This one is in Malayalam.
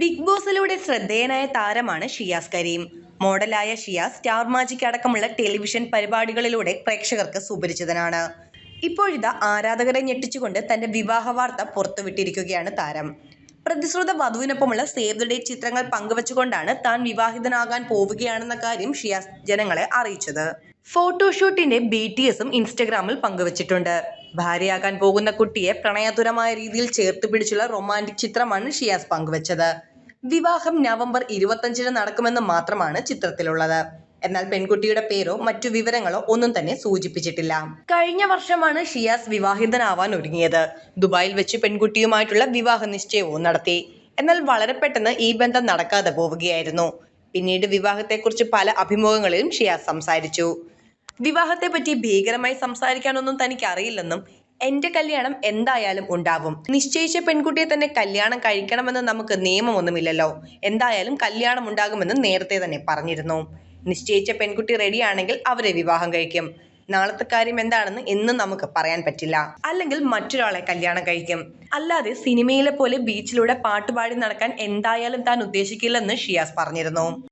ബിഗ് ബോസിലൂടെ ശ്രദ്ധേയനായ താരമാണ് ഷിയാസ് കരീം. മോഡലായ ഷിയാസ് സ്റ്റാർ മാജിക് അടക്കമുള്ള ടെലിവിഷൻ പരിപാടികളിലൂടെ പ്രേക്ഷകർക്ക് സുപരിചിതനാണ്. ഇപ്പോഴിതാ ആരാധകരെ ഞെട്ടിച്ചുകൊണ്ട് തന്റെ വിവാഹ വാർത്ത പുറത്തുവിട്ടിരിക്കുകയാണ് താരം. പ്രതിശ്രുത വധുവിനൊപ്പമുള്ള സേവ് ദ ഡേ ചിത്രങ്ങൾ പങ്കുവച്ചുകൊണ്ടാണ് താൻ വിവാഹിതനാകാൻ പോവുകയാണെന്ന കാര്യം ഷിയാസ് ജനങ്ങളെ അറിയിച്ചത്. ഫോട്ടോഷൂട്ടിന്റെ ബി ടി എസും ഇൻസ്റ്റഗ്രാമിൽ പങ്കുവച്ചിട്ടുണ്ട്. ഭാര്യയാകാൻ പോകുന്ന കുട്ടിയെ പ്രണയതുരമായ രീതിയിൽ ചേർത്ത് പിടിച്ചുള്ള റൊമാന്റിക് ചിത്രമാണ് ഷിയാസ് പങ്കുവച്ചത്. വിവാഹം നവംബർ ഇരുപത്തഞ്ചിന് നടക്കുമെന്ന് മാത്രമാണ് ചിത്രത്തിലുള്ളത്. എന്നാൽ പെൺകുട്ടിയുടെ പേരോ മറ്റു വിവരങ്ങളോ ഒന്നും തന്നെ സൂചിപ്പിച്ചിട്ടില്ല. കഴിഞ്ഞ വർഷമാണ് ഷിയാസ് വിവാഹിതനാവാൻ ഒരുങ്ങിയത്. ദുബായിൽ വെച്ച് പെൺകുട്ടിയുമായിട്ടുള്ള വിവാഹ നിശ്ചയവും നടത്തി. എന്നാൽ വളരെ പെട്ടെന്ന് ഈ ബന്ധം നടക്കാതെ പോവുകയായിരുന്നു. പിന്നീട് വിവാഹത്തെക്കുറിച്ച് പല അഭിമുഖങ്ങളിലും ഷിയാസ് സംസാരിച്ചു. വിവാഹത്തെപ്പറ്റി ഭീകരമായി സംസാരിക്കാനൊന്നും തനിക്ക് അറിയില്ലെന്നും എന്റെ കല്യാണം എന്തായാലും ഉണ്ടാവും. നിശ്ചയിച്ച പെൺകുട്ടിയെ തന്നെ കല്യാണം കഴിക്കണമെന്ന് നമുക്ക് നിയമമൊന്നുമില്ലല്ലോ. എന്തായാലും കല്യാണം ഉണ്ടാകുമെന്ന് നേരത്തെ തന്നെ പറഞ്ഞിരുന്നു. നിശ്ചയിച്ച പെൺകുട്ടി റെഡിയാണെങ്കിൽ അവരെ വിവാഹം കഴിക്കും. നാളത്തെ കാര്യം എന്താണെന്ന് എന്നും നമുക്ക് പറയാൻ പറ്റില്ല. അല്ലെങ്കിൽ മറ്റൊരാളെ കല്യാണം കഴിക്കും. അല്ലാതെ സിനിമയിലെ പോലെ ബീച്ചിലൂടെ പാട്ടുപാടി നടക്കാൻ എന്തായാലും താൻ ഉദ്ദേശിക്കില്ലെന്ന് ഷിയാസ് പറഞ്ഞിരുന്നു.